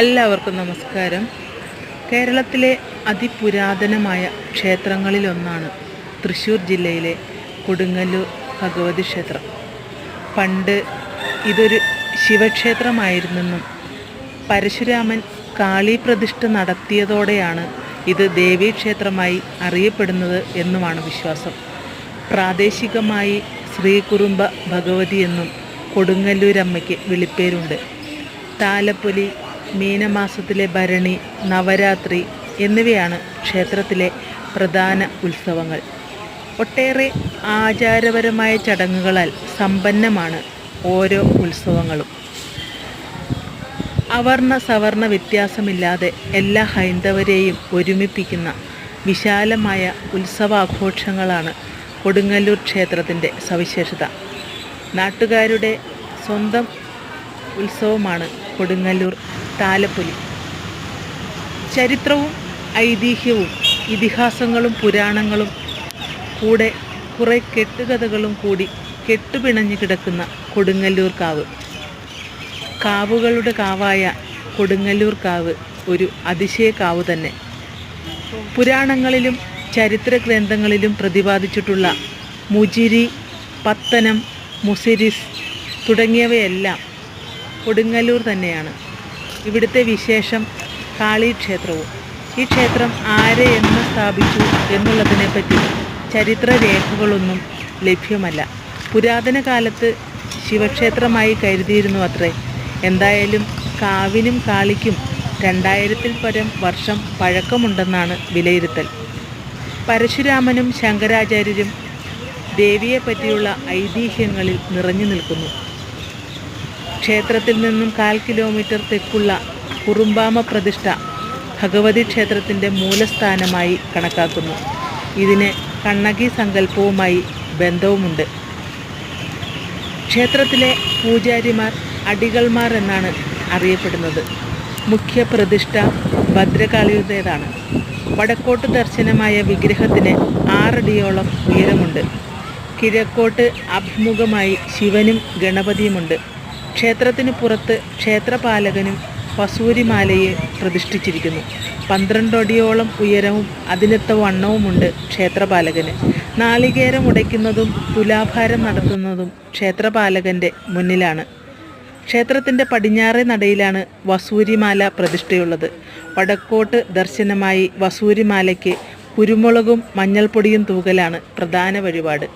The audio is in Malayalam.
എല്ലാവർക്കും നമസ്കാരം. കേരളത്തിലെ അതിപുരാതനമായ ക്ഷേത്രങ്ങളിലൊന്നാണ് തൃശ്ശൂർ ജില്ലയിലെ കൊടുങ്ങല്ലൂർ ഭഗവതി ക്ഷേത്രം. പണ്ട് ഇതൊരു ശിവക്ഷേത്രമായിരുന്നെന്നും പരശുരാമൻ കാളീപ്രതിഷ്ഠ നടത്തിയതോടെയാണ് ഇത് ദേവീക്ഷേത്രമായി അറിയപ്പെടുന്നത് എന്നുമാണ് വിശ്വാസം. പ്രാദേശികമായി ശ്രീകുറുമ്പ ഭഗവതി എന്നും കൊടുങ്ങല്ലൂരമ്മയ്ക്ക് വിളിപ്പേരുണ്ട്. താലപ്പൊലി മീനമാസത്തിലെ ഭരണി നവരാത്രി എന്നിവയാണ് ക്ഷേത്രത്തിലെ പ്രധാന ഉത്സവങ്ങൾ. ഒട്ടേറെ ആചാരപരമായ ചടങ്ങുകളാൽ സമ്പന്നമാണ് ഓരോ ഉത്സവങ്ങളും. അവർണ സവർണ വ്യത്യാസമില്ലാതെ എല്ലാ ഹൈന്ദവരെയും ഒരുമിപ്പിക്കുന്ന വിശാലമായ ഉത്സവാഘോഷങ്ങളാണ് കൊടുങ്ങല്ലൂർ ക്ഷേത്രത്തിന്റെ സവിശേഷത. നാട്ടുകാരുടെ സ്വന്തം ഉത്സവമാണ് കൊടുങ്ങല്ലൂർ താലപ്പൊലി. ചരിത്രവും ഐതിഹ്യവും ഇതിഹാസങ്ങളും പുരാണങ്ങളും കൂടെ കുറേ കെട്ടുകഥകളും കൂടി കെട്ടുപിണഞ്ഞു കിടക്കുന്ന കൊടുങ്ങല്ലൂർ കാവ്. കാവുകളുടെ കാവായ കൊടുങ്ങല്ലൂർ കാവ് ഒരു അതിശയ കാവ് തന്നെ. പുരാണങ്ങളിലും ചരിത്ര ഗ്രന്ഥങ്ങളിലും പ്രതിപാദിച്ചിട്ടുള്ള മുജിരി പത്തനം മുസിരിസ് തുടങ്ങിയവയെല്ലാം കൊടുങ്ങല്ലൂർ തന്നെയാണ്. ഇവിടുത്തെ വിശേഷം കാളി ക്ഷേത്രവും. ഈ ക്ഷേത്രം ആരെ എന്ന് സ്ഥാപിച്ചു എന്നുള്ളതിനെപ്പറ്റി ചരിത്ര രേഖകളൊന്നും ലഭ്യമല്ല. പുരാതന കാലത്ത് ശിവക്ഷേത്രമായി കരുതിയിരുന്നു അത്രേ. എന്തായാലും കാവിനും കാളിക്കും രണ്ടായിരത്തിൽ പരം വർഷം പഴക്കമുണ്ടെന്നാണ് വിലയിരുത്തൽ. പരശുരാമനും ശങ്കരാചാര്യരും ദേവിയെപ്പറ്റിയുള്ള ഐതിഹ്യങ്ങളിൽ നിറഞ്ഞു നിൽക്കുന്നു. ക്ഷേത്രത്തിൽ നിന്നും കാൽ കിലോമീറ്റർ തെക്കുള്ള കുറുമ്പാമ പ്രതിഷ്ഠ ഭഗവതി ക്ഷേത്രത്തിന്റെ മൂലസ്ഥാനമായി കണക്കാക്കുന്നു. ഇതിന് കണ്ണകി സങ്കല്പവുമായി ബന്ധവുമുണ്ട്. ക്ഷേത്രത്തിലെ പൂജാരിമാർ അടികൾമാർ എന്നാണ് അറിയപ്പെടുന്നത്. മുഖ്യ പ്രതിഷ്ഠ ഭദ്രകാളിയുടേതാണ്. വടക്കോട്ട് ദർശനമായ വിഗ്രഹത്തിന് ആറടിയോളം ഉയരമുണ്ട്. കിഴക്കോട്ട് അഭിമുഖമായി ശിവനും ഗണപതിയുമുണ്ട്. ക്ഷേത്രത്തിന് പുറത്ത് ക്ഷേത്രപാലകനും വസൂരിമാലയെ പ്രതിഷ്ഠിച്ചിരിക്കുന്നു. പന്ത്രണ്ടടിയോളം ഉയരവും അതിനൊത്ത വണ്ണവുമുണ്ട് ക്ഷേത്രപാലകന്. നാളികേരം ഉടയ്ക്കുന്നതും തുലാഭാരം നടത്തുന്നതും ക്ഷേത്രപാലകന്റെ മുന്നിലാണ്. ക്ഷേത്രത്തിന്റെ പടിഞ്ഞാറേ നടയിലാണ് വസൂരിമാല പ്രതിഷ്ഠയുള്ളത്. വടക്കോട്ട് ദർശനമായി വസൂരിമാലയ്ക്ക് കുരുമുളകും മഞ്ഞൾപ്പൊടിയും തൂകലാണ് പ്രധാന വഴിപാട്.